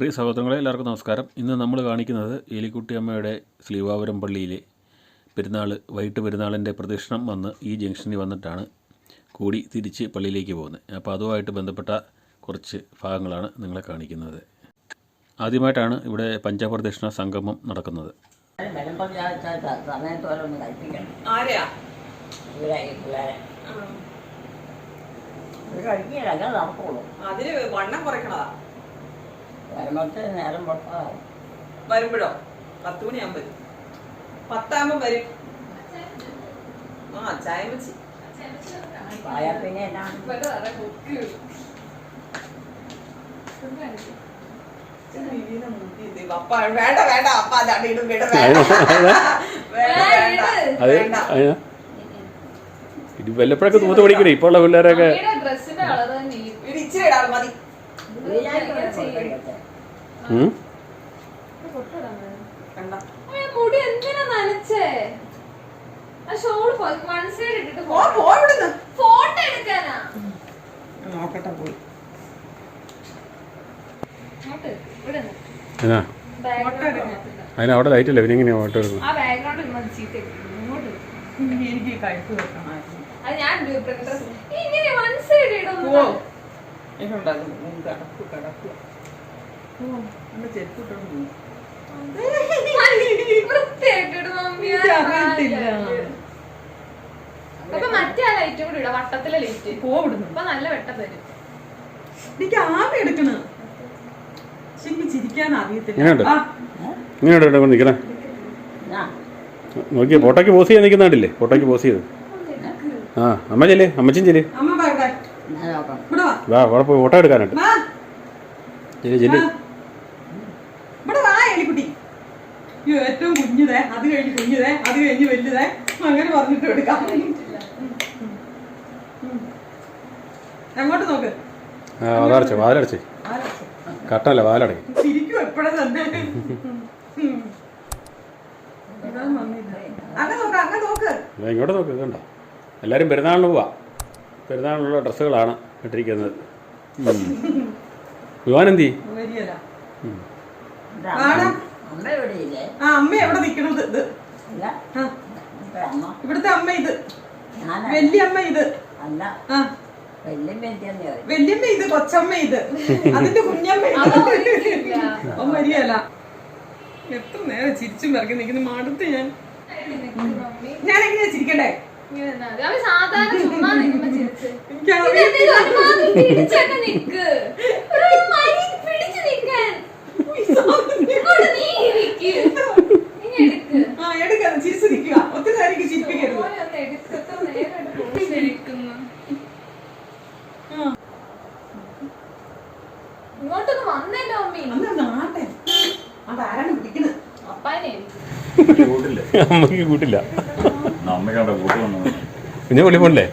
പ്രിയ സഹോദരങ്ങളെ എല്ലാവർക്കും നമസ്കാരം. ഇന്ന് നമ്മൾ കാണിക്കുന്നത് ഏലിക്കുട്ടിയമ്മയുടെ ശ്രീവാപുരം പള്ളിയിലെ പെരുന്നാൾ വൈകിട്ട് പെരുന്നാളിന്റെ പ്രദക്ഷിണം വന്ന് ഈ ജംഗ്ഷനിൽ വന്നിട്ടാണ് കൂടി തിരിച്ച് പള്ളിയിലേക്ക് പോകുന്നത്. അപ്പോൾ അതുമായിട്ട് ബന്ധപ്പെട്ട കുറച്ച് ഭാഗങ്ങളാണ് നിങ്ങളെ കാണിക്കുന്നത്. ആദ്യമായിട്ടാണ് ഇവിടെ പഞ്ചപ്രദക്ഷിണ സംഗമം നടക്കുന്നത്. അതിന് വണ്ണം കുറയ്ക്കണതാ. വരുമ്പോഴത്തെ നേരം പുറത്താകും വരുമ്പോഴോ? പത്ത് മണിയാകുമ്പോ വരും. പത്താകുമ്പോ വരും. ആ ചായ വെച്ച്. ആയാൽ പിന്നെ വേണ്ട വേണ്ട. അപ്പ അതാണ് ഇടും. വേണ്ട. വേണ്ട വേണ്ട. ഇത് വല്ലപ്പോഴൊക്കെ തൂത്ത് പഠിക്കണേ ഇപ്പൊ ഉള്ള പിള്ളേരൊക്കെ നോക്കട്ടെ പോയി. അതിന് അവിടെ ലൈറ്റ് ഇല്ല? പിന്നെ എങ്ങനെയാ ഫോട്ടോ എടുക്കുന്നത്? ഇങ്ങനെ വൺ അപ്പൊ മറ്റേ ആ ലൈറ്റും കൂടി ഇടാം വട്ടത്തിലെ ലൈറ്റ് പോ ഇവിടുന്ന് അപ്പൊ നല്ല വെട്ടം വരും എനിക്ക് ആവി എടുക്കണ്. ശരിക്കും ചിരിക്കാൻ അറിയത്തില്ല. പോസ് ചെയ്യാൻ നിൽക്കുന്നുണ്ടല്ലേ ഫോട്ടോക്ക് പോസ് ചെയ്ത്. ആ അമ്മ ചെല്ലേ അമ്മച്ചും ചെല്ലേ. അമ്മ വാ. അവിടെ പോയി ഫോട്ടോ എടുക്കാനായിട്ട് ചെല്ലി ചെല്ലി വാ. ഇവിടെ വാ എലിക്കുട്ടി അയ്യോ ഏറ്റവും കുഞ്ഞിതേ അത് കഴിഞ്ഞ് കുഞ്ഞുതേ അത് കഴിഞ്ഞ് വലുതേ. അങ്ങനെ പറഞ്ഞിട്ട് എടുക്കാം. അങ്ങോട്ട് നോക്ക്. വാലടച്ചേ കട്ടല്ല എപ്പോഴും തന്നെ. ഇങ്ങോട്ട് നോക്ക് ഇതുണ്ടോ? എല്ലാവരും പെരുന്നാളിന് പോവാ. പെരുന്നാളിനുള്ള ഡ്രസ്സുകളാണ് ഇട്ടിരിക്കുന്നത്. വിവാൻ ആ അമ്മ എവിടെ നിക്കണത്? ഇത്. ഇവിടുത്തെ അമ്മ. ഇത്. ഞാൻ വലിയ അമ്മ ഇത്. അല്ല വല്യമ്മ ഇത് കൊച്ചമ്മ ഇത്. അതിന്റെ കുഞ്ഞമ്മ അവൻ എത്ര നേരം ചിരിച്ചും പിറകെ നിൽക്കുന്നു. മടുത്ത് ഞാൻ. ഞാൻ എങ്ങനെയാ ചിരിക്കണ്ടേ സാധാരണ ചുമ്മാ നിൽക്കുമ്പോ ചിരിച്ച്. അമ്മയ്ക്ക് കൂട്ടില്ല. കുഞ്ഞു പുള്ളി പോണ്ടേ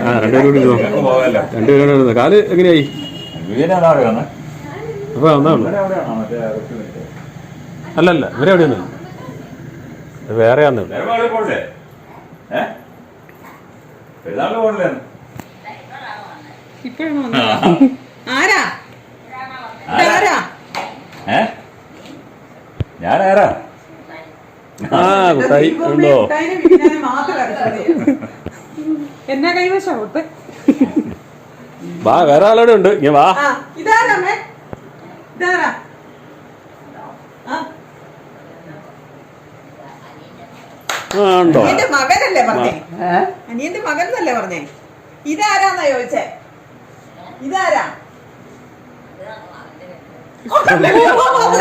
ആ, രണ്ടുപേരും കൂടി രണ്ടുപേരും. കാൽ എങ്ങനെയായി? വീരാണ് അവിടെ വന്നെ അപ്പൊ ഒന്നേ ഉള്ളൂ അല്ലല്ല ഇവരെ എവിടെയൊന്നും വേറെ ആന്നേ ഉള്ളൂ ആരാ? ഞാൻ ആരാ ആ കുട്ടായി ഉണ്ടോ. എന്നാ കൈവശം? കൊടുത്ത് വാ വേറെ ആളോടെ ഉണ്ട്. ഇങ്ങനെ വാ. ഉണ്ടോ? അനിയന്റെ മകനല്ലേ പറഞ്ഞേ? അനിയന്റെ മകൻ എന്നല്ലേ പറഞ്ഞേ? ഇതാരാന്നാ ചോദിച്ചേ? ഇതാരാ?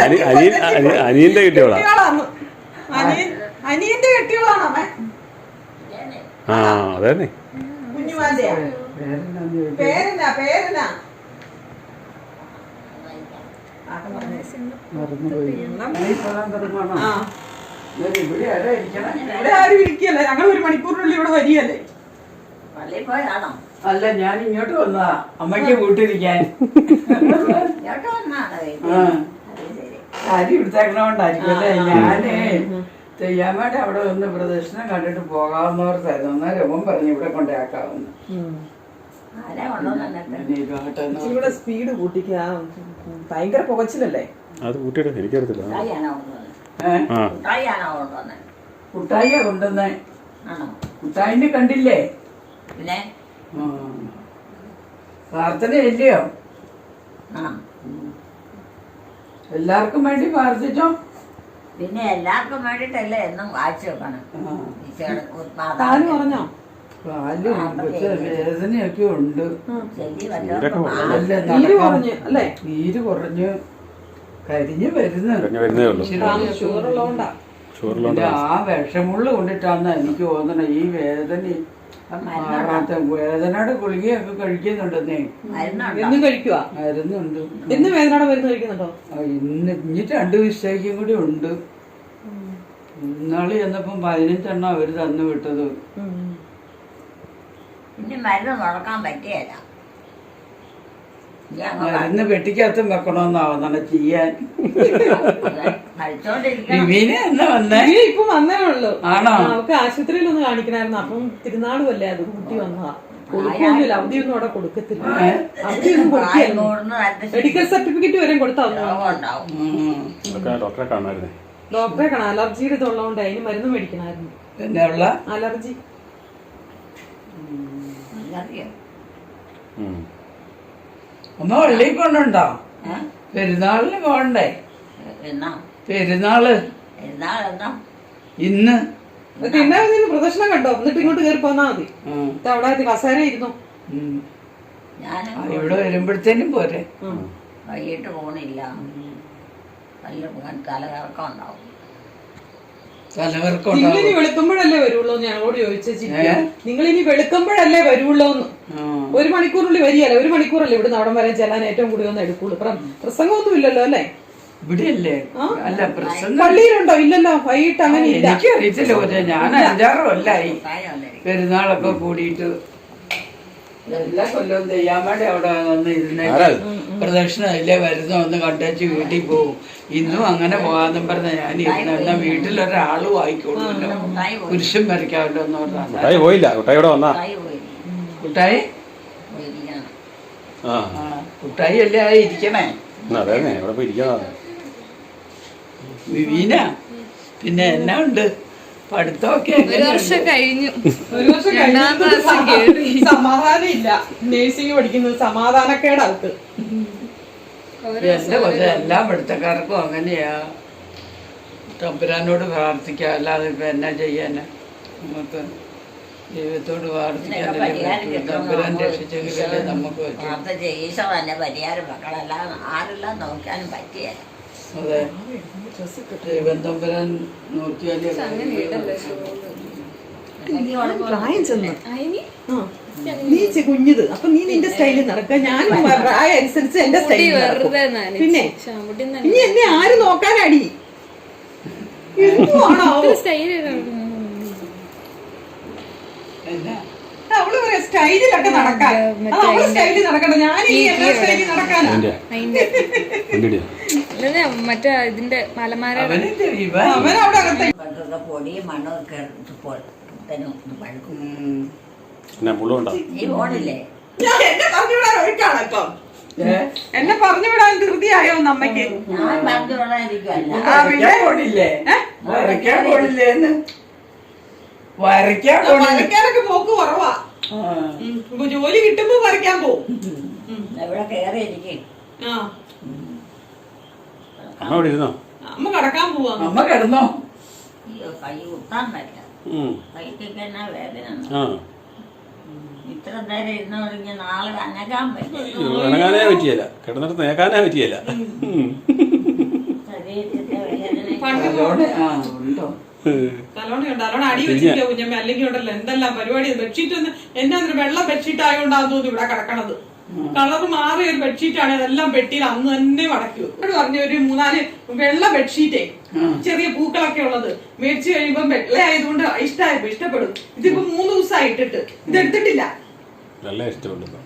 അനി- അനിയൻ അനി- അനിയന്റെ കിട്ടിയോളാ? അനിയന്റെ കെട്ടിയോളാണോ ആ അതന്നെ. കുഞ്ഞുമാന്റെയാ പേരെന്നാ പേരെന്നാ ആ. ഇവിടെ ആരും ഇരിക്കല്ലേ? ഞങ്ങൾ ഒരു മണിക്കൂറിനുള്ളിൽ ഇവിടെ വരികയല്ലേ? പള്ളിയിൽ അല്ല ഞാൻ ഇങ്ങോട്ട് വന്നതാ. അമ്മയ്ക്ക് ശരി. അരി എടുത്തേക്കണോണ്ടായിരിക്കും അല്ലേ? ഞാനേ തെയ്യാമ്മയുടെ അവിടെ വന്ന് പ്രദക്ഷിണം കണ്ടിട്ട് പോകാവുന്നവർക്കായിരുന്നു. അന്നേരം രമം പറഞ്ഞു ഇവിടെ കൊണ്ടാക്കാവുന്നു ഇച്ചിരി സ്പീഡ് കൂട്ടിക്കുക ഭയങ്കര പുകച്ചിലല്ലേ? അത് കൂട്ടിയിട്ട് എനിക്കറിയത്തില്ല. കുട്ടായിയാ കൊണ്ടുവന്നേ. കുട്ടായിനെ കണ്ടില്ലേ? പിന്നെ? ആ. പ്രാർത്ഥന ഇല്ലയോ ആ. എല്ലാവർക്കും വേണ്ടി പ്രാർത്ഥിച്ചോ? പിന്നെ എല്ലാവർക്കും വേണ്ടിട്ടല്ലേ എന്നും വായിച്ചു വെക്കണം. താന് പറഞ്ഞോ? പക്ഷെ വേദനയൊക്കെ ഉണ്ട്. അല്ല നീര് കുറഞ്ഞ് അല്ലേ? നീര് കുറഞ്ഞ് കരിഞ്ഞു വരുന്നു കഴിഞ്ഞ് വരുന്നേ ഉള്ളൂ. ഷുഗറുള്ളതുകൊണ്ടാ ചോറിലോണ്ട് പിന്നെ ആ വിഷമുള്ള കൊണ്ടിട്ടാന്ന് എനിക്ക് തോന്നണ. ഈ വേദന മാറാത്ത വേദനയുടെ ഗുളികയൊക്കെ കഴിക്കുന്നുണ്ടെന്നേ. കഴിക്കുക മരുന്നുണ്ട്. ഇന്ന് വേദനയുടെ മരുന്ന് കഴിക്കുന്നുണ്ടോ? ആ, ഇന്ന് ഇനി രണ്ട് ദിവസത്തേക്കും കൂടി ഉണ്ട്. ഇന്നാൾ ചെന്നപ്പം പതിനഞ്ചെണ്ണം അവർ തന്നു വിട്ടത്. ഇനി മരുന്ന് മുടക്കാൻ പറ്റിയല്ല. മരുന്ന് പെട്ടിക്കകത്തും വെക്കണമെന്നാ വന്നെ? ചെയ്യാൻ ഇപ്പൊ വന്നേ ഉള്ളൂ. ആണോ? അവൾക്ക് ആശുപത്രിയിൽ ഒന്ന് കാണിക്കണായിരുന്നു. അപ്പം തിരുനാളുമല്ലേ അത് കൂട്ടി വന്നതാ. കൊടുക്കൊന്നുമില്ല അവധിയൊന്നും അവിടെ കൊടുക്കത്തില്ല. അവധിയൊന്നും കൊടുക്കില്ല മെഡിക്കൽ സർട്ടിഫിക്കറ്റ് വരെ കൊടുത്താ ഒന്ന് രോഗം ഉണ്ടാവും. ഡോക്ടറെ കാണാമായിരുന്നേ? ഡോക്ടറെ കാണാം. അലർജിയുടെ ഇതുള്ളതുകൊണ്ട് അതിന് മരുന്ന് മേടിക്കണമായിരുന്നു. അലർജി. അറിയോ. അമ്മ പള്ളിയിൽ കൊണ്ടുണ്ടോ പെരുന്നാളിന് പോണ്ടേ എന്നാ? പെരുന്നാൾ. ഇന്ന്. പിന്നെ പ്രദർശനം കണ്ടോ? എന്നിട്ട് ഇങ്ങോട്ട് കയറി പോന്നാ മതി. അവിടെ കസേര ഇരുന്നു. ഇവിടെ വരുമ്പോഴത്തേനും പോരെ. വൈകിട്ട് പോണില്ല. നല്ല തലകറക്കം ഉണ്ടാവും. തലകർക്കുണ്ടോ നിങ്ങൾ ഇനി വെളുക്കുമ്പോഴല്ലേ വരുള്ളൂ ഞങ്ങളോട് ചോദിച്ചു നിങ്ങളിനി നിങ്ങൾ ഇനി വെളുക്കുമ്പോഴല്ലേ വരുള്ളൂ എന്ന്. ഒരു മണിക്കൂറിനുള്ളിൽ വരികയല്ല ഒരു മണിക്കൂറല്ലേ ഇവിടുന്ന് അവിടം വരെ ചെല്ലാൻ ഏറ്റവും കൂടി ഒന്ന് എടുക്കുള്ളൂ. പ്ര- പ്രസംഗമൊന്നും ഇല്ലല്ലോ അല്ലേ? ഇവിടെയല്ലേ? അല്ല പ്രസംഗം പള്ളിയിലുണ്ടോ? ഇല്ലല്ലോ. വൈകിട്ട് അങ്ങനെ എനിക്ക് അറിയത്തില്ല. പക്ഷെ ഞാൻ അഞ്ചാറ് കൊല്ലായി പെരുന്നാളൊക്കെ കൂടിയിട്ട് എല്ലാ കൊല്ലവും തെയ്യാമ്മയുടെ അവിടെ വന്ന് ഇരുന്ന് പ്രദക്ഷിണ പ്രദക്ഷിണം ഇല്ലേ വരുന്ന ഒന്ന് കണ്ടേച്ച് വീട്ടിൽ പോകും ഇന്നും അങ്ങനെ പോകാന്നും പറഞ്ഞ ഞാൻ ഇരുന്ന വീട്ടിൽ ഒരാൾ വായിക്കോളൂല്ലോ പുരുഷൻ വരയ്ക്കാമല്ലോ എന്ന് പറഞ്ഞാൽ കുട്ടായി പോയില്ല. കുട്ടായി ഇവിടെ വന്നാ? കുട്ടായി കുട്ടായി? അല്ലേ? ആയി ഇരിക്കണേ. വിവീന പിന്നെ എന്നാ ഉണ്ട്? പഠിത്തമൊക്കെ ഒരു വർഷം കഴിഞ്ഞു. ഒരു വർഷം കേറി. സമാധാനം ഇല്ല. നേഴ്സിംഗ് പഠിക്കുന്നത് സമാധാനക്കേട് എന്റെ കൊച്ചെ എല്ലാ പഠിത്തക്കാർക്കും അങ്ങനെയാ. തമ്പുരാനോട് പ്രാർത്ഥിക്കാം അല്ലാതെ ഇപ്പൊ എന്നാ ചെയ്യാനാ? നമുക്ക് ദൈവത്തോട് പ്രാർത്ഥിക്കാൻ. തമ്പുരാൻ രക്ഷിച്ചെങ്കിലല്ലേ നമുക്ക് പറ്റൂ. പ്രാർത്ഥന ഈശോ തന്നെ പരിഹാരം മക്കളെല്ലാം ആരെല്ലാം നോക്കാനും പറ്റിയല്ല അതെ. ദൈവം തമ്പുരാൻ നോക്കിയാലേ പ്രായം ചെന്നു. നീ ചെ- കുഞ്ഞത്. അപ്പൊ നീ നിന്റെ സ്റ്റൈലിൽ നടക്കുക. ഞാൻ പ്രായം അനുസരിച്ച് എന്റെ സ്റ്റൈലിൽ നടക്കും. പിന്നെ ഇനി എന്നെ ആര് നോക്കാനടി? അവൾ പറയാ സ്റ്റൈലിലൊക്കെ നടക്കാൻ. അവൾ സ്റ്റൈലിൽ നടക്കണ്ട. ഞാൻ ഈ എല്ലാ സ്റ്റൈലിൽ നടക്കാനാ. മറ്റേ ഇതിന്റെ മലമാര അവിടെ അകത്തെ എടുത്തപ്പോൾ പുത്തനും പഴുക്കും. പിന്നെ മുള്ളുണ്ടോ ഈ ഞാൻ എന്നെ പറഞ്ഞു വിടാൻ ഇപ്പൊ. എന്നെ പറഞ്ഞു വിടാൻ ധൃതിയായോ നമ്മയ്ക്ക് ഞാൻ പറഞ്ഞു വിടാനിരിക്കുവല്ല വരയ്ക്കാൻ പോണില്ലേ? വരയ്ക്കാൻ പോണില്ലേന്ന്? വരയ്ക്കാൻ പോണില്ലേ വരയ്ക്കാനൊക്കെ പോക്ക് കുറവാ. ആ. ഉം. ഇപ്പൊ ജോലി കിട്ടുമ്പോ വരയ്ക്കാൻ പോവും. കയറി ഇരിക്കും ആ. അമ്മ ഇവിടെ ഇരുന്നോ? അമ്മ കടക്കാൻ പോവാ. അമ്മ കിടന്നോ? അയ്യോ കൈ കുത്താൻ പറ്റില്ല ഉം. കൈക്കൊക്കെ എന്നാ വേദന ആ. ഇത്ര നേരം ഇരുന്ന് തുടങ്ങി നാളെ അനക്കാൻ പറ്റും ഇണങ്ങാനേ പറ്റിയല്ല കിടന്നിട്ട് നേക്കാനേ പറ്റിയല്ല. ശരീരത്തിന്റെ പണ്ട് ആ ഉണ്ടോ? ഉണ്ട് അടി വെച്ചിരിക്കുക കുഞ്ഞമ്മ. അല്ലെങ്കിൽ ഉണ്ടല്ലോ എന്തെല്ലാം പരിപാടി? ബെഡ്ഷീറ്റ് ഒന്ന് എന്റെ വെള്ളം വെള്ള ബെഡ്ഷീറ്റ് ആയതുകൊണ്ടാന്ന് തോന്നുന്നു ഇവിടെ കിടക്കണത്. കളർ മാറിയ ഒരു ബെഡ്ഷീറ്റ് ആണ് അതെല്ലാം പെട്ടിയിൽ അന്ന് തന്നെ മടക്കി വെക്കും. എന്നോട് പറഞ്ഞ ഒരു മൂന്നാൽ വെള്ള ബെഡ്ഷീറ്റേ ചെറിയ പൂക്കളൊക്കെ ഉള്ളത്. മേടിച്ചു കഴിയുമ്പോ വെള്ള ആയതുകൊണ്ട് ഇഷ്ടമായപ്പോ ഇഷ്ടപ്പെടും. ഇതിപ്പോ മൂന്ന് ദിവസമായി ഇട്ടിട്ട്. ഇത് എടുത്തിട്ടില്ല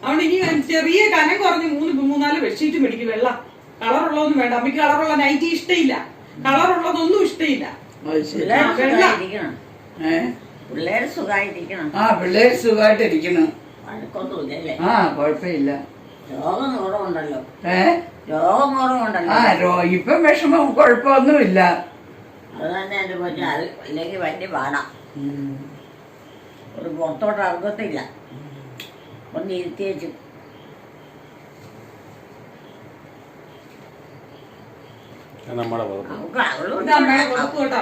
അതുകൊണ്ട് ഇനി ചെറിയ കനം കുറഞ്ഞ് മൂന്ന് മൂന്നാൽ ബെഡ്ഷീറ്റ് മേടിക്കും വെള്ള. കളറുള്ളതൊന്നും വേണ്ട. അമ്മയ്ക്ക് കളറുള്ള നൈറ്റി ഇഷ്ടമില്ല കളറുള്ളതൊന്നും ഇഷ്ടമില്ല വെള്ള പിള്ളേര് സുഖമായിട്ടിരിക്കണം. ആ പിള്ളേര് സുഖമായിട്ടിരിക്കണം. ആ കുഴപ്പമില്ല. രോഗം കുറവുണ്ടല്ലോ. ഏ? രോഗം കുറവുണ്ടല്ലോ. ആ രോ ഇപ്പം വിഷമം കുഴപ്പമൊന്നുമില്ല. അത് തന്നെ എന്റെ പറ്റി അത് ഇല്ലെങ്കിൽ വലിയ പാടാം. ഒരു പുറത്തോട്ട് ഇറങ്ങത്തില്ല ഒന്ന് ഇരുത്തിയേച്ചു നമ്മുടെ വകുപ്പ്. അവൾക്ക് അവളും ഇത് അമ്മയുടെ പുറത്ത് കേട്ടോ.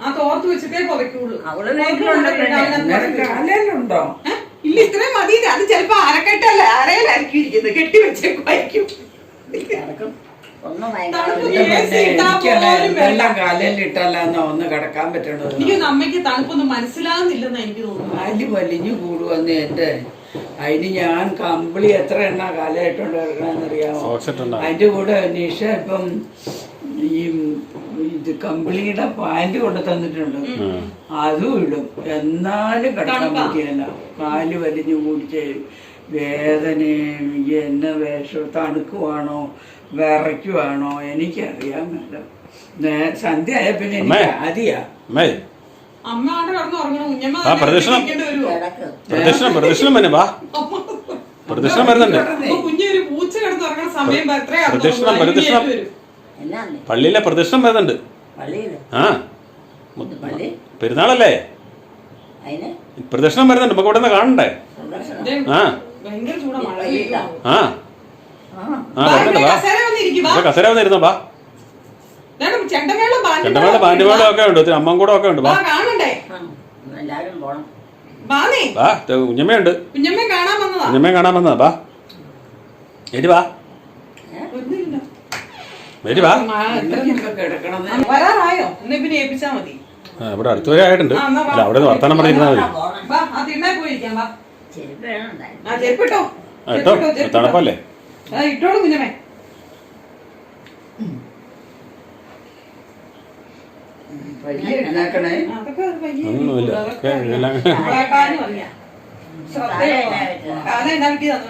ആ തോർത്ത് വെച്ചിട്ടേ പുതയ്ക്കുള്ളൂ. അവൾ വീട്ടിലുണ്ട് പിന്നെ. നിനക്ക് കാലേലുണ്ടോ ഏ? ഇല്ല ഇത്രയും മതി അത് ചിലപ്പോ അരക്കെട്ടല്ല അരയിലായിരിക്കും ഇരിക്കുന്നത് കെട്ടി വെച്ചേക്കുമായിരിക്കും. കിടക്കും. ഒന്നും കിടക്കാൻ പറ്റണത്. എനിക്കൊന്നും അമ്മയ്ക്ക് തണുപ്പൊന്നും മനസ്സിലാകുന്നില്ലെന്ന് എനിക്ക് തോന്നുന്നു കാൽ വലിഞ്ഞു കൂടുവന്ന് എന്റെ അതിന് ഞാൻ കമ്പിളി എത്ര എണ്ണ കാലായിട്ടുണ്ട് കിടക്കണമെന്നറിയാമോ അതിന്റെ കൂടെ നിഷ ഇപ്പം ഈ ഇത് കമ്പിളിയുടെ പാന്റ് കൊണ്ട് തന്നിട്ടുണ്ട്. അതും ഇടും. എന്നാലും കിടക്കാൻ? പറ്റിയല്ല. കാൽ വലിഞ്ഞു കൂടിച്ച് വേദനയും എന്നെ വേഷം തണുക്കുവാണോ വിറയ്ക്കുവാണോ എനിക്കറിയാൻ മേഡം ആയ പിന്നെ എനിക്ക് അമ്മേ. ആദ്യാ പ്രദക്ഷിണം. പ്രദക്ഷിണം പ്രദക്ഷിണം തന്നെ വാ. പ്രദക്ഷിണം വരുന്നുണ്ട്. പ്രദക്ഷിണം, പ്രദക്ഷിണം. പള്ളിയിലെ പ്രദക്ഷിണം വരുന്നുണ്ട് ആ. പള്ളി? പെരുന്നാളല്ലേ? പ്രദക്ഷിണം വരുന്നുണ്ട്. നമുക്ക് ഇവിടെ നിന്ന് കാണണ്ടേ ആ. ആ. ആ. വരുന്നുണ്ട്. വാ. കസേര വന്നിരുന്നോ? വാ. ചെണ്ടമേളം പാന്റുമേളം ഒക്കെ ഉണ്ട്. ഒത്തിരി അമ്മം കൂടെ ഒക്കെ ഉണ്ട്. ബാ വാ കുഞ്ഞമ്മയുണ്ട്. കുഞ്ഞമ്മ കാണാൻ വന്നതാ. കുഞ്ഞമ്മയെ കാണാൻ വന്നതാ. വാ. എടി വാ. വാ. വരാറായോ? പിന്നെ ഏൽപ്പിച്ചാ മതി. ആ, ഇവിടെ അടുത്ത് വരെ ആയിട്ടുണ്ട്. അല്ല അവിടെ നിന്ന് വർത്താനം പറഞ്ഞിരുന്നാൽ മതി. പോണം തണുപ്പല്ലേ? ഇട്ടോളൂ ചെരുപ്പ്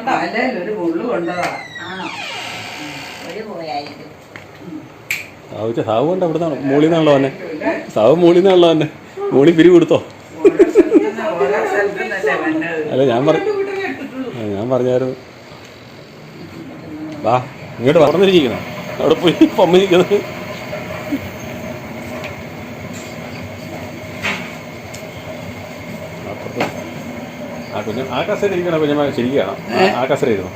വേണമുണ്ടായിരുന്നു ഒരു ചെരുപ്പിട്ടോ ആ, സാവു കൊണ്ട് അവിടെ നിന്നാണ് മോളിൽ നിന്നാണല്ലോ തന്നെ സാവു മോളിൽ നിന്നാണല്ലോ തന്നെ മോളിൽ പിരി കൊടുത്തോ. അല്ല ഞാൻ പറ ഞാൻ പറഞ്ഞായിരുന്നു. വാ ഇങ്ങോട്ട് പറഞ്ഞിരിക്കണം അവിടെ പോയി പമ്മിരിക്കുന്നത് ആ കുഞ്ഞു ആ കസേര ഇരിക്കണ? കുഞ്ഞമ്മ ശരിക്കണം ആ കസേര ഇരുന്നു?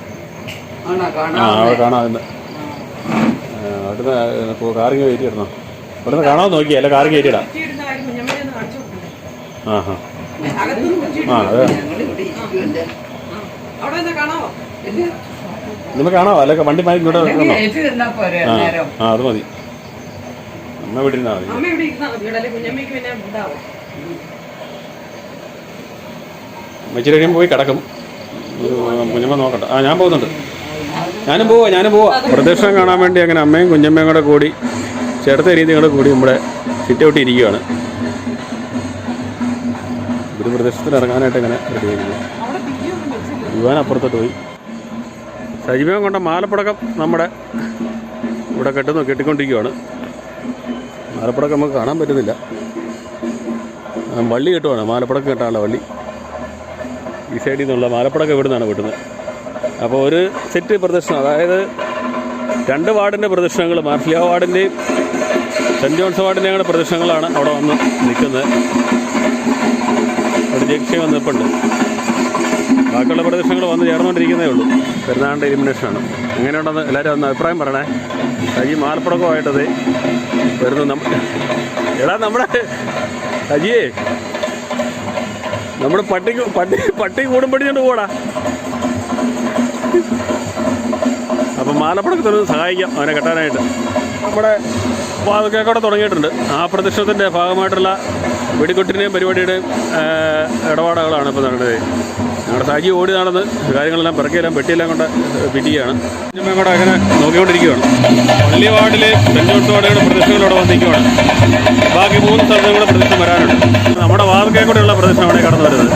ആ അവിടെ കാണാം അതിന് അവിടുന്ന് കാറിങ് കയറ്റി ഇടണോ ഇവിടുന്ന് കാണാൻ നോക്കി അല്ല കാറിങ് കയറ്റി ഇടാം? ആ ഹാ. ആ അത് എന്താ കാണാവോ അല്ല വണ്ടി മാറ്റി ഇങ്ങോട്ട് ആ അത് മതി അമ്മ ഇവിടെ ഇരുന്നാ മതി കഴിയുമ്പോൾ പോയി കിടക്കും കുഞ്ഞമ്മ നോക്കട്ടെ ആ ഞാൻ പോകുന്നുണ്ട് ഞാനും പോവാ ഞാനും പോവാ. പ്രദക്ഷിണം കാണാൻ വേണ്ടി അങ്ങനെ അമ്മയും കുഞ്ഞമ്മയും കൂടെ കൂടി ചേട്ടത്തെ രീതി കൂടെ കൂടി നമ്മുടെ സിറ്റ് ഔട്ട് ഇരിക്കുകയാണ് ഒരു പ്രദർശനത്തിന് ഇറങ്ങാനായിട്ട് അങ്ങനെ റെഡി വെച്ചില്ല യുവാൻ അപ്പുറത്തോട്ട് പോയി. സജീവം കൊണ്ട മാലപ്പടക്കം നമ്മുടെ ഇവിടെ കെട്ടുന്നു കെട്ടിക്കൊണ്ടിരിക്കുകയാണ് മാലപ്പടക്കം നമുക്ക് കാണാൻ പറ്റുന്നില്ല. വള്ളി കെട്ടുവാണ് മാലപ്പടക്കം കെട്ടാനുള്ള വള്ളി. ഈ സൈഡിൽ നിന്നുള്ള മാലപ്പടക്കം ഇവിടെ നിന്നാണ് കിട്ടുന്നത്. അപ്പോൾ ഒരു സെറ്റ് പ്രദർശനം അതായത് രണ്ട് വാർഡിന്റെ പ്രദർശനങ്ങൾ മാർഫിയ വാർഡിന്റെയും സെന്റ് ജോൺസ് വാർഡിന്റെയും പ്രദർശനങ്ങളാണ് അവിടെ വന്ന് നിൽക്കുന്നത്. ഒരു ജംഗ്ഷൻ വന്നിപ്പുണ്ട് ബാക്കിയുള്ള പ്രദർശനങ്ങൾ വന്ന് ചേർന്നുകൊണ്ടിരിക്കുന്നേ ഉള്ളൂ. പെരുന്നാളിന്റെ എലിമിനേഷനാണ് എങ്ങനെയുണ്ടെന്ന് എല്ലാവരും ഒന്ന് അഭിപ്രായം പറയണേ. അജി മാലപ്പടക്കമായിട്ടത് വരുന്നു. നമ്മ എടാ നമ്മുടെ സജിയേ നമ്മുടെ പട്ടിക്ക് പട്ടി പട്ടി കൂടും പോടാ. അപ്പം മാലപ്പടക്കത്തിന് സഹായിക്കാം. അവനെ കെട്ടാനായിട്ട്. നമ്മുടെ വാതൊക്കെ തുടങ്ങിയിട്ടുണ്ട്. ആ പ്രതിഷേധത്തിന്റെ ഭാഗമായിട്ടുള്ള വെടിക്കൊട്ടിന്റെയും പരിപാടിയുടെയും ഇടപാടുകളാണ് ഇപ്പോൾ നടന്നത്. ഞങ്ങളുടെ സാജി ഓടി നടന്ന് കാര്യങ്ങളെല്ലാം പിറക്കിയെല്ലാം പെട്ടിയെല്ലാം കൊണ്ട് പിടിക്കുകയാണ്. കൂടെ അങ്ങനെ നോക്കിക്കൊണ്ടിരിക്കുകയാണ്. പള്ളി വാർഡിൽ പ്രദർശനങ്ങൾ ഇവിടെ വന്നിരിക്കുകയാണ്. ബാക്കി മൂന്ന് സ്ഥലത്തും കൂടെ പ്രദർശനം വരാനുണ്ട്. നമ്മുടെ വാതൊക്കെ കൂടെയുള്ള പ്രദർശനമാണ് കടന്നു വരുന്നത്.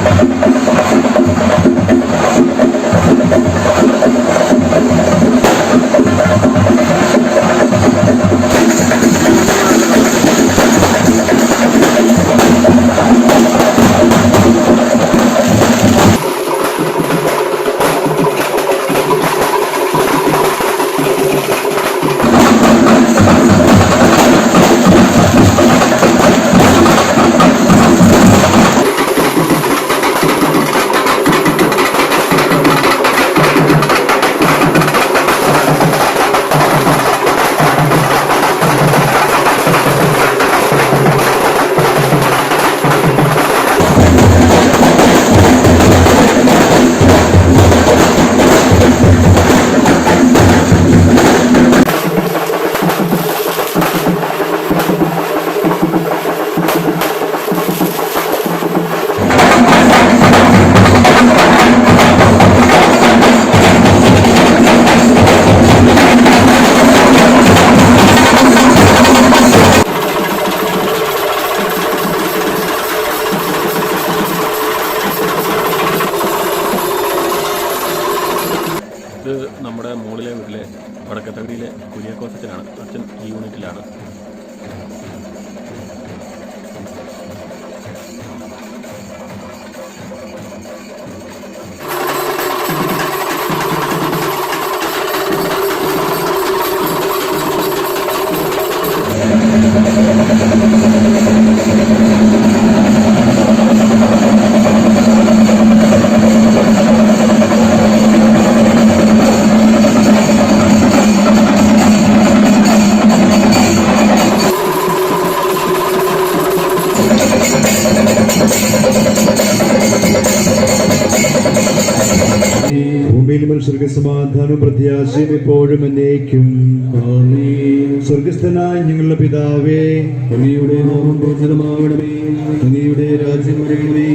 ഇത് നമ്മുടെ മുകളിലെ വീട്ടിലെ വടക്കത്തകടിയിലെ കുര്യാക്കോസച്ചനാണ് അച്ഛൻ ഈ യൂണിറ്റിലാണ്. സമാധാനം പ്രത്യാശയും എപ്പോഴും എന്നേക്കും. സ്വർഗസ്ഥനായ ഞങ്ങളുടെ പിതാവേ അങ്ങയുടെ നാമം പ്രചരമാവണമേ അങ്ങയുടെ രാജ്യം വരണമേ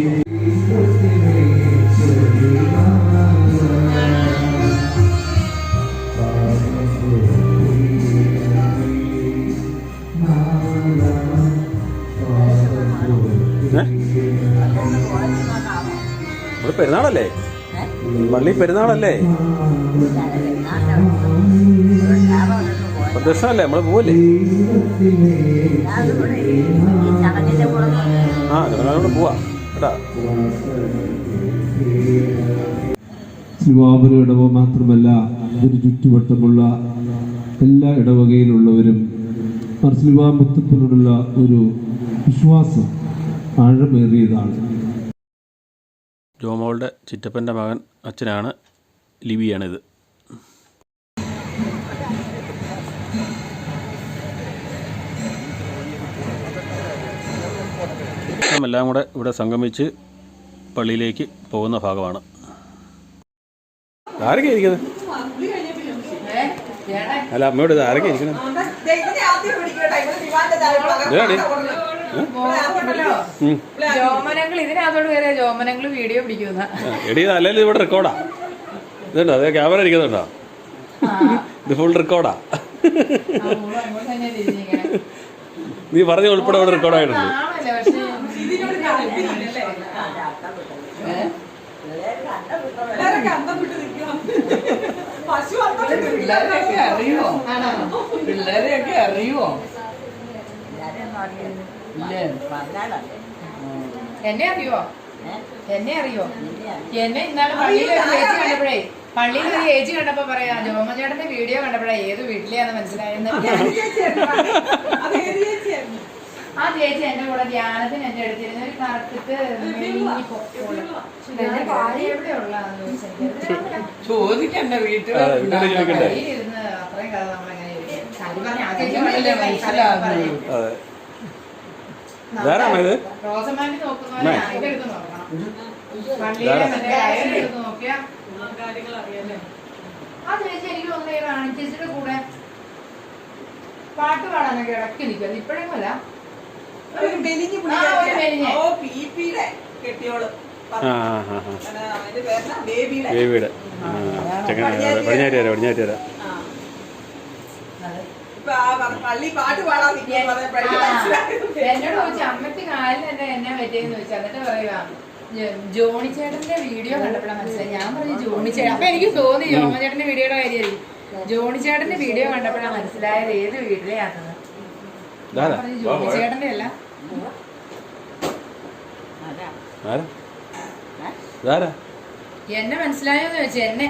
പെരുന്നാളല്ലേ? പള്ളി പെരുന്നാളല്ലേ? പ്രദക്ഷിണല്ലേ നമ്മൾ പോവല്ലേ? ആ ഞങ്ങളോട് പോവാ. കേട്ടാ? ശിവാപുര ഇടവ മാത്രമല്ല അതിന് ചുറ്റുവട്ടമുള്ള എല്ലാ ഇടവകയിലുള്ളവരും മർസ്ലിവ മുത്തപ്പനോടുള്ള ഒരു വിശ്വാസം ആഴമേറിയതാണ്. ജോമോളുടെ ചിറ്റപ്പന്റെ മകൻ അച്ഛനാണ് ലിബിയാണിത്. എല്ലാം കൂടെ ഇവിടെ സംഗമിച്ച് പള്ളിയിലേക്ക് പോകുന്ന ഭാഗമാണ്. ആരൊക്കെ ഇരിക്കുന്നത്? അല്ല അമ്മയോട് ഇത് ആരൊക്കെ ഇരിക്കുന്നത്. ജോമനങ്ങൾ ഇതിനകത്തോട് കയറിയ ജോമനങ്ങൾ വീഡിയോ പിടിക്കുന്ന എടി അല്ലെങ്കിൽ ഇവിടെ റെക്കോർഡാ ഇതുണ്ടോ? അതെ ക്യാമറ ഇരിക്കുന്നുണ്ടോ? ഇത് ഫുൾ റെക്കോർഡാ നീ പറഞ്ഞ ഉൾപ്പെടെ ഇവിടെ റെക്കോർഡായിട്ടുണ്ട്. പിള്ളേരെയൊക്കെ അറിയുമോ പിള്ളേരെയൊക്കെ അറിയുമോ എന്നെ അറിയോ? എന്നെ അറിയോ? എന്നെ ഇന്നാൾ പള്ളിയിൽ ഒരു ചേച്ചി കണ്ടപ്പോഴേ പള്ളിയിൽ ഒരു ചേച്ചി കണ്ടപ്പോ പറയാ ജോമചേട്ടന്റെ വീഡിയോ കണ്ടപ്പോഴേ ഏത് വീട്ടിലെയാന്ന് മനസ്സിലായെന്ന്? ആ ചേച്ചി എന്റെ കൂടെ ധ്യാനത്തിന് എന്റെ അടുത്തിരുന്ന ഒരു കറുത്തിട്ട്. ചോദിക്കണ്ട? അത്രയും കഥ നമ്മളെങ്ങനെ ഇതാരാണോ ഇത്? പാട്ട് പാടാനൊക്കെ ഇടയ്ക്ക് നിൽക്കുന്നത് മെലിഞ്ഞ് ആ, ഒരു മെലിഞ്ഞ. പള്ളി പാട്ട് പാടാൻ എന്നോട് ചോദിച്ചു അമ്മയ്ക്ക് കാലിന് എന്നെ എന്നാ പറ്റിയെന്ന് ചോദിച്ചു. എന്നിട്ട് പറയുക ജോണി ചേട്ടന്റെ വീഡിയോ കണ്ടപ്പോഴാണ് മനസ്സിലായി ഞാൻ പറഞ്ഞു ജോണി ചേട്ടൻ. അപ്പൊ എനിക്ക് തോന്നി ജോമ ചേട്ടന്റെ വീഡിയോയുടെ കാര്യമായിരിക്കും ജോണി ചേട്ടന്റെ വീഡിയോ കണ്ടപ്പോഴാണ് മനസ്സിലായത് ഏത് വീട്ടിലെയാണെന്ന്. പറഞ്ഞു ജോണി ചേട്ടന്റെ അല്ല. എന്നെ മനസ്സിലായോന്ന് ചോദിച്ചു എന്നെ.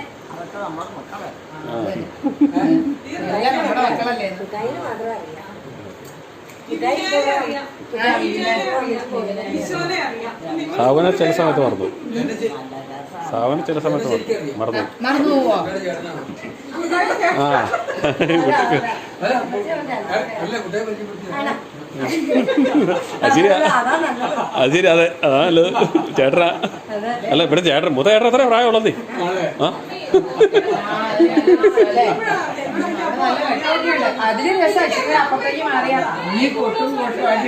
സാവന ചില സമയത്ത് മറന്നു. സാവന ചില സമയത്ത് മറന്നു. മറന്നു. മറന്നു പോവോ? ആ. അത് ശരി അത് ശരി അതെ അതാ നല്ലത്. ചേട്ടനാ. അല്ല ഇവിടെ ചേട്ടൻ മൂത്ത ചേട്ടൻ എത്ര പ്രായമുള്ളത്? ആ?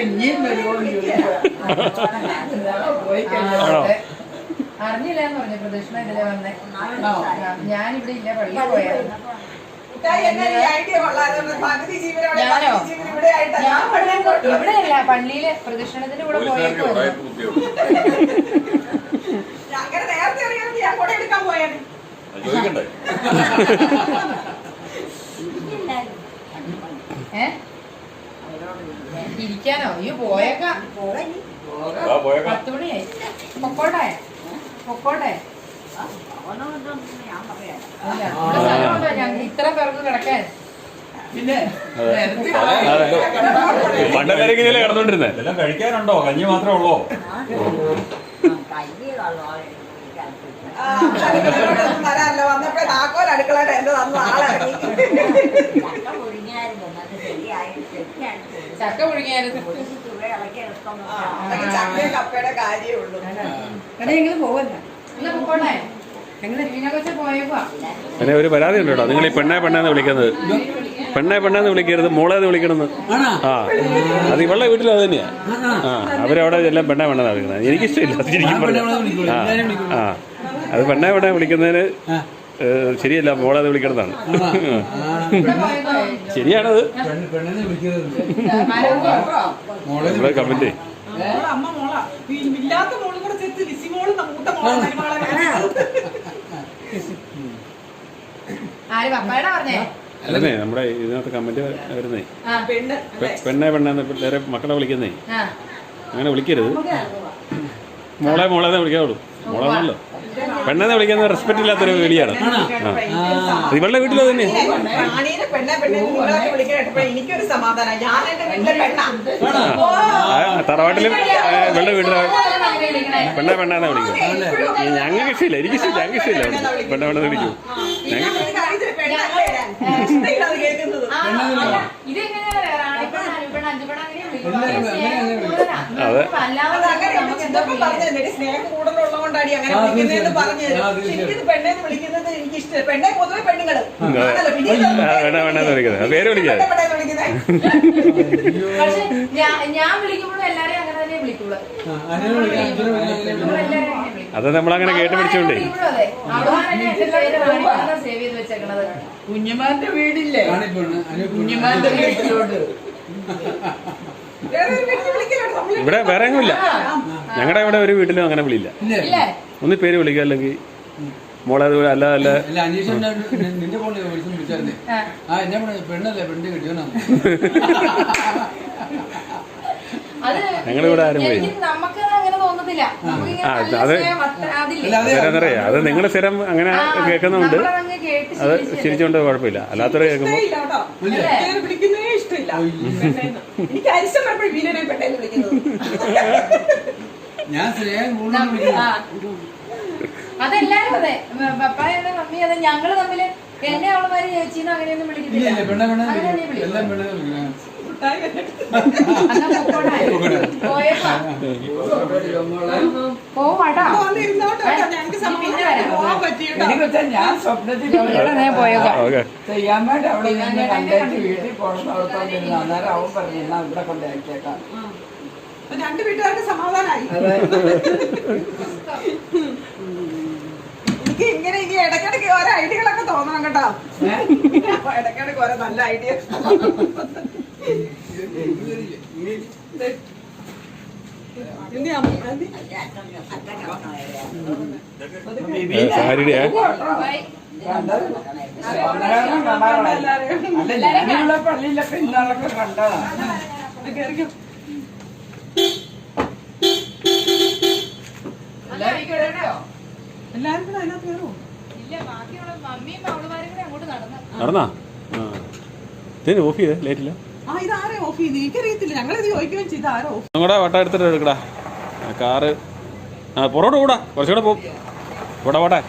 ഇനിയും വരുമോ എന്ന് ആണോ? പറഞ്ഞു പ്രദക്ഷിണ ഇതിലെ വന്നേ. ഞാനിവിടെ ഇല്ല പള്ളി പോയായിരുന്നു ഈ ഞാനോ? ഇവിടെയല്ല പള്ളിയിൽ പ്രദക്ഷിണത്തിന്റെ കൂടെ പോയേക്കും അങ്ങനെ നേരത്തെ അറിയാമെങ്കിൽ ഞാൻ കൂടെ എടുക്കാൻ പോയാണ് ഇരിക്കാനോ? ആ പോയേക്കാം. പത്ത് മണിയായി. പൊക്കോട്ടെ? പൊക്കോട്ടെ? ഇത്ര പേർക്ക് കിടക്കാൻ പിന്നെ കിടന്നോണ്ടിരുന്നേ എല്ലാം കഴിക്കാനുണ്ടോ? കഞ്ഞി മാത്രമേ ഉള്ളോ? തരാല്ലോ വന്നപ്പോഴേ താക്കോൽ അടുക്കളയുടെ എന്റെ തന്ന ആളിറങ്ങി ചക്ക പുഴുങ്ങിയായിരുന്നു ചക്കയും കപ്പയുടെ കാര്യമേ ഉള്ളൂ. പോവല്ല? പിന്നെ ഒരു പരാതി ഉണ്ട് കേട്ടോ. നിങ്ങൾ ഈ പെണ്ണെ പെണ്ണെന്ന് വിളിക്കുന്നത്. പെണ്ണെ പെണ്ണെന്ന് വിളിക്കരുത് മോളേന്ന് വിളിക്കണമെന്ന്. ആ. അത് ഇവളുടെ വീട്ടിൽ അത് തന്നെയാ. ആ അവരവിടെ എല്ലാം പെണ്ണെ പെണ്ണെന്നാ വിളിക്കുന്നത്. എനിക്കിഷ്ടമില്ല ശരിക്കും പറഞ്ഞു. ആ ആ. അത് പെണ്ണെ പെണ്ണെ വിളിക്കുന്നതിന് ശരിയല്ല മോളെ അത് വിളിക്കണതാണ് ശരിയാണത്. നമ്മളെ കമന്റ് മോളെ അമ്മ മോളാ. ഈ ഇല്ലാത്ത മോളും കൂടെ ചേർത്ത് ലിസി മോൾ മൂത്ത മോളെ മരുമകളെ ആര് പപ്പായുടെ പറഞ്ഞേ? അല്ലേ നമ്മുടെ ഇതിനകത്ത് കമന്റ് വരുന്നേ. പെണ്ണ് പെണ്ണെന്ന് വേറെ മക്കളെ വിളിക്കുന്നേ. ആ. അങ്ങനെ വിളിക്കരുത്. മോളെ മോളെ വിളിക്കാവുള്ളൂ. മോളാണല്ലോ. പെണ്ണെന്ന് വിളിക്കുന്നത് റെസ്പെക്ട് ഇല്ലാത്തൊരു വിളിയാണ്. ഇവളുടെ വീട്ടിൽ തന്നെ. തറവാട്ടിലും ഇവളുടെ വീട്ടിലെ പെണ്ണെ പെണ്ണാന്ന് വിളിക്കും ഞങ്ങൾക്ക് ഇഷ്ടമില്ല എനിക്ക് ഇഷ്ടമില്ല ഞങ്ങൾക്ക് ഇഷ്ടമില്ല. പെണ്ണെ പെണ്ണെന്ന് വിളിക്കും. പിന്നെ അതെ. അത് പെണ്ണേന്ന് വിളിക്കുന്നത് അതെ. പേര് വിളിക്കാതെ ഞാൻ ഞാൻ വിളിക്കുമ്പോഴും എല്ലാരെയും അങ്ങനെ തന്നെ വിളിക്കുള്ളൂ വിളിക്കാം നമ്മളെല്ലാരെയും അങ്ങനെ അത് നമ്മളങ്ങനെ കേട്ട് പിടിച്ചോണ്ടേ അതെ. കുഞ്ഞുമാന്റെ വീടില്ലേ കുഞ്ഞുമാരുടെ കുഞ്ഞുമാന്റെ വീട്ടിലോട്ട് ഇവിടെ വേറെ എങ്ങുമില്ല. ഞങ്ങളുടെ ഇവിടെ ഒരു വീട്ടിലും അങ്ങനെ വിളിയില്ല. ഇല്ലേ? ഒന്ന് പേര് വിളിക്കുക അല്ലെങ്കിൽ മോളെ അത് അല്ല അല്ല. നിന്റെ ഫോണിൽ വിളിച്ചായിരുന്നേ. ആ. എന്നെ പെണ്ണല്ലേ പെണ്ണ് കിട്ടിയോ ഞങ്ങളിവിടെ ആരും പോയി. അത് അതെ. അതെന്നറിയാം അത് നിങ്ങൾ സ്ഥിരം അങ്ങനെ കേൾക്കുന്നുണ്ട്. അത്. ചിരിച്ചുകൊണ്ട് കുഴപ്പമില്ല. അല്ലാത്തവരെ കേൾക്കുമ്പോൾ ഞാൻ. അതെല്ലാരും അതെ. പപ്പായ മമ്മി അതെ. ഞങ്ങൾ തമ്മിൽ എന്നെ അവളുമാര് ചേച്ചിന്ന് അങ്ങനെയൊന്നും ഇല്ല ഞാൻ സ്വപ്നത്തിൽ ഞാൻ പോയേക്കാം? ഓക്കെ. ചെയ്യാൻ വേണ്ടി അവിടെ നിന്ന് കണ്ടേച്ച് വീട്ടിൽ പോകണോടത്തോണ്ടിരുന്നു അന്നേരം അവൻ പറഞ്ഞു എന്നാ ഇവിടെ കൊണ്ടാക്കിയേക്കാം രണ്ട് വീട്ടുകാർക്ക് സമാധാനമായി അതെ. എനിക്ക് ഇങ്ങനെ ഇനി ഇടയ്ക്കിടയ്ക്ക് ഓരോ ഐഡിയകളൊക്കെ തോന്നണം കേട്ടോ? ഇടയ്ക്കിടയ്ക്ക് ഓരോ നല്ല ഐഡിയ സാരിയുടെ പള്ളിയിലൊക്കെ ഇന്നാളൊക്കെ കണ്ടതാ എല്ലാരും കൂടെ അതിനകത്ത് കയറുമോ നടന്നു? ഓഫ് ചെയ്തേ ലേറ്റില്ല ആ ഓഫ് അങ്ങോട്ടാ വട്ടം എടുത്തിട്ട് എടുക്കടാ. കാറ്. ആ പുറകോട്ട് കൂടാ കുറച്ചുകൂടെ ഇവിടെ പോട്ടെ